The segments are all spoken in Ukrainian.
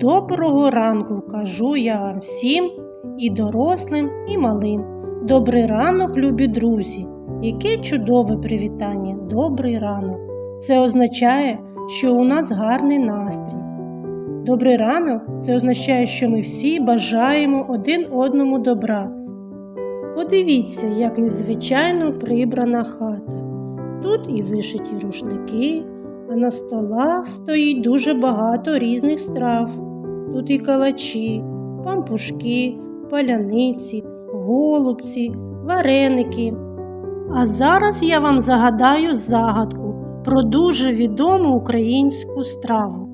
Доброго ранку кажу я вам всім, і дорослим, і малим. Добрий ранок, любі друзі! Яке чудове привітання! Добрий ранок! Це означає, що у нас гарний настрій. Добрий ранок це означає, що ми всі бажаємо один одному добра. Подивіться, як незвичайно прибрана хата. Тут і вишиті рушники, на столах стоїть дуже багато різних страв. Тут і калачі, пампушки, паляниці, голубці, вареники. А зараз я вам загадаю загадку про дуже відому українську страву.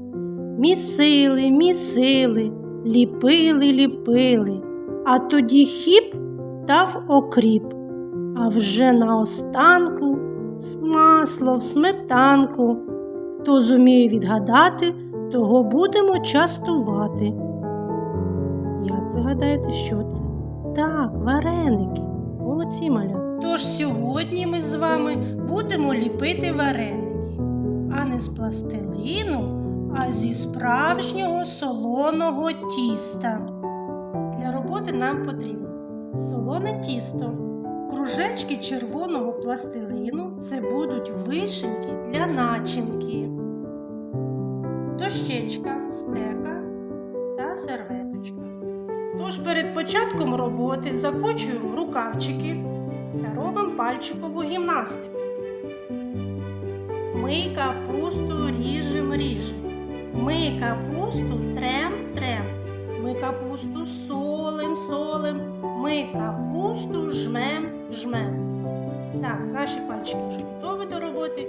Місили, місили, ліпили, ліпили, а тоді хіп дав окріп, а вже наостанку з масло в сметанку. Хто зуміє відгадати, того будемо частувати. Як ви гадаєте, що це? Так, вареники. Молодці малята. Тож сьогодні ми з вами будемо ліпити вареники, а не з пластилину, а зі справжнього солоного тіста. Для роботи нам потрібно солоне тісто, кружечки червоного пластилину це будуть вишеньки для начинки, дощечка, стека та серветочка. Тож перед початком роботи закочуємо рукавчики та робимо пальчикову гімнастику. Ми капусту ріжем ріжем. Ми капусту трем-трем. Ми капусту солим, солим. Ми капусту жмем, жмем. Так, наші пальчики вже готові до роботи.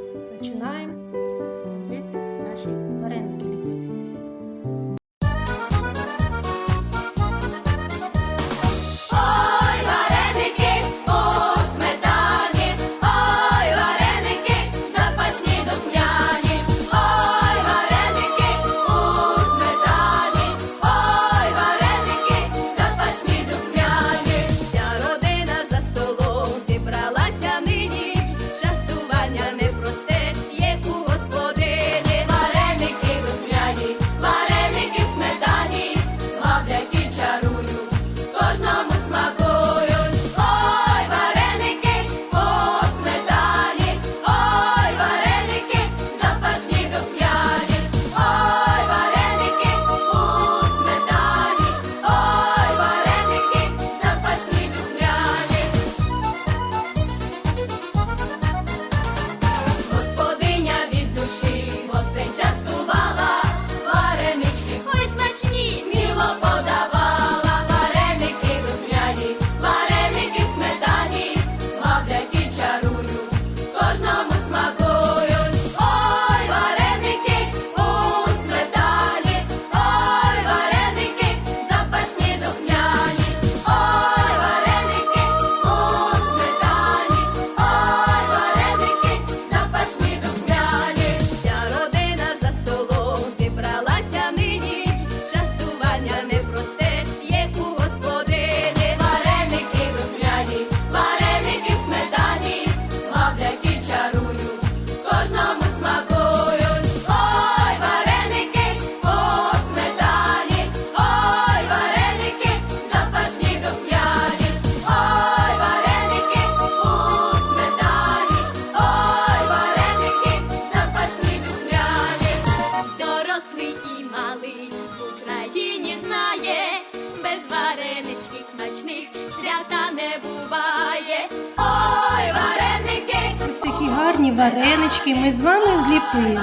Вареничків свята не буває. Ой, вареники! Ось такі гарні варенички ми з вами зліпили.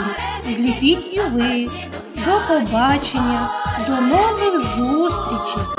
Зліпіть і ви. До побачення, до нових зустрічей!